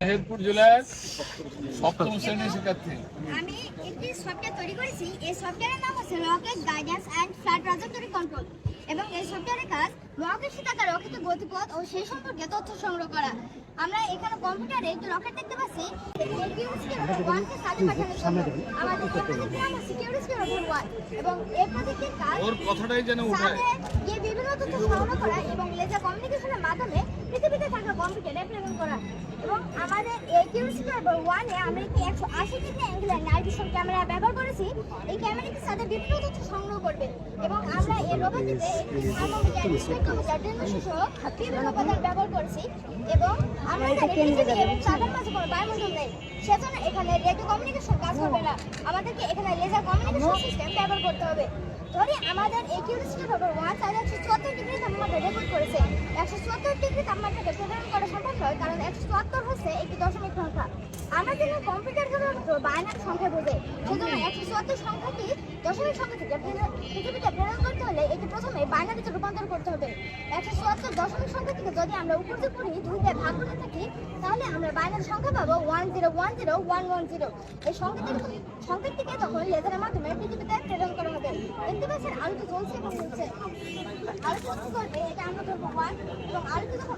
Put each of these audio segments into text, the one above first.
মেহেরপুর জেলার সপ্তম শ্রেণির শিক্ষার্থী। আমি একটি সফটওয়্যার তৈরি করেছি। এই সফটওয়্যারের নাম হচ্ছে rocket guidance and flight trajectory control এবং এই সফটওয়্যারের কাজ রকেট শিকার রকেটের গতিপথ ও সেই সম্পর্কে তথ্য সংগ্রহ করা। আমরা এখানে কম্পিউটারে একটি রকেট দেখতে পাচ্ছি। এবং এই প্রজেক্টের কাজ ওর কথাটাই যেন উঠায়। বিভিন্ন তথ্য সংগ্রহ করা এবং লেজার কমিউনিকেশনের মাধ্যমে পৃথিবীতে থাকা কম্পিউটারে প্রেরণ করা এবং নাম্বার ওয়ানে আমরা একটি একশো আশি ডিগ্রি অ্যাঙ্গুলার নাইট ক্যামেরা ব্যবহার করেছি। এই ক্যামেরাটির সাথে বিভিন্ন তথ্য সংগ্রহ করবে। এবং আমরা এই রোবটটিতে একটি থার্মোমিটার স্পেকট্রোমিটার ডেনমিটার সহ বিভিন্ন উপাদান ব্যবহার করেছি। এবং আমরা এখানে নিজেদের চাঁদের মাঝে বায়ুমণ্ডল নেই। সেজন্য এখানে রেডিও কমিউনিকেশন কাজ হবে না। আমাদেরকে এখানে লেজার কমিউনিকেশন সিস্টেম ব্যবহার করতে হবে। ধরি আমাদের এই কিউরিসিটি খবর ওয়ান চার একশো চুয়াত্তর ডিগ্রি তাপমাত্রা রেকর্ড করেছে। একশো চুয়াত্তর ডিগ্রি তাপমাত্রাকে প্রেরণ করা সম্ভব নয় কারণ একশো চুয়াত্তর হচ্ছে একটি দশমিক সংখ্যা। আমরা জানি কম্পিউটার কেবলমাত্র বায়নার সংখ্যা বোঝে। সেজন্য একশো চুয়াত্তর সংখ্যাটি দশমিক সংখ্যা থেকে পৃথিবীতে প্রেরণ করতে হলে এটি প্রথমে বাইনারিতে রূপান্তর করতে হবে। একশো চুয়াত্তর দশমিক সংখ্যা থেকে যদি আমরা উপর করি দুইটা ভাগ করে থাকি, তাহলে আমরা বাইনারি সংখ্যা পাবো one zero one zero one one zero এই সংখ্যাটিকে সংখ্যাটিকে তখন লেজারের মাধ্যমে পৃথিবীতে প্রেরণ করা হবে। দেখতে পাচ্ছেন আলুটি জ্বলছে এবং জ্বলছে করবে এটা আমরা ধরবো এবং আলুটি যখন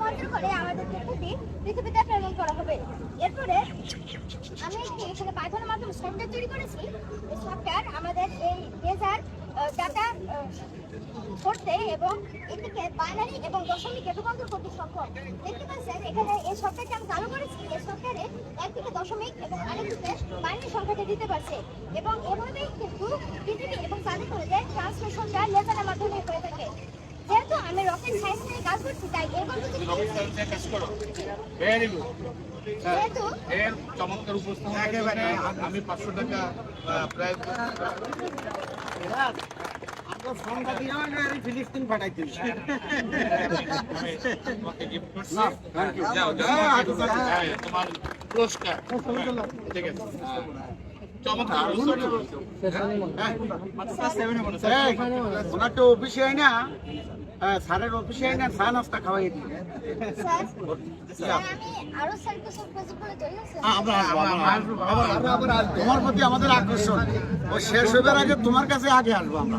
ওয়ান করে আমাদের পৃথিবী পৃথিবীতে প্রেরণ করা হবে। এরপরে আমি এখানে পাইথনের মাধ্যমে সফটওয়্যার তৈরি করেছি, এই সফটওয়্যার আমাদের এই লেজার ডাটা করতে এবং এটিকে বাইনারি এবং দশমিকে রূপান্তর করতে সক্ষম। দেখতে পাচ্ছেন, এখানে এই সফটওয়্যারটি আমি চালু করেছি, এই সফটওয়্যারে একদিকে দশমিক এবং আরেকদিকে বাইনারি সংখ্যাটা দিতে পারছে। এবং এভাবেই কিন্তু পৃথিবী এবং চাঁদের মধ্যে ট্রান্সমিশনটা লেজারের মাধ্যমে হয়ে থাকে। আমি রকেট সায়েন্স নিয়ে কাজ করছি তাই এই পদ্ধতি রকেট সায়েন্সে কাজ করো। ভেরি গুড এর চমৎকার উপস্থাপনের জন্য আমি পাঁচশো টাকা প্রায় হ্যাঁ, হ্যাঁ, পুরস্কার ঠিক আছে। হ্যাঁ। অফিসে আই না হ্যাঁ, স্যারের অফিসে আই না চা নাস্তা খাওয়াই দিই। তোমার প্রতি আমাদের আকর্ষণ ও শেষ হবার আগে তোমার কাছে আগে আসব আমরা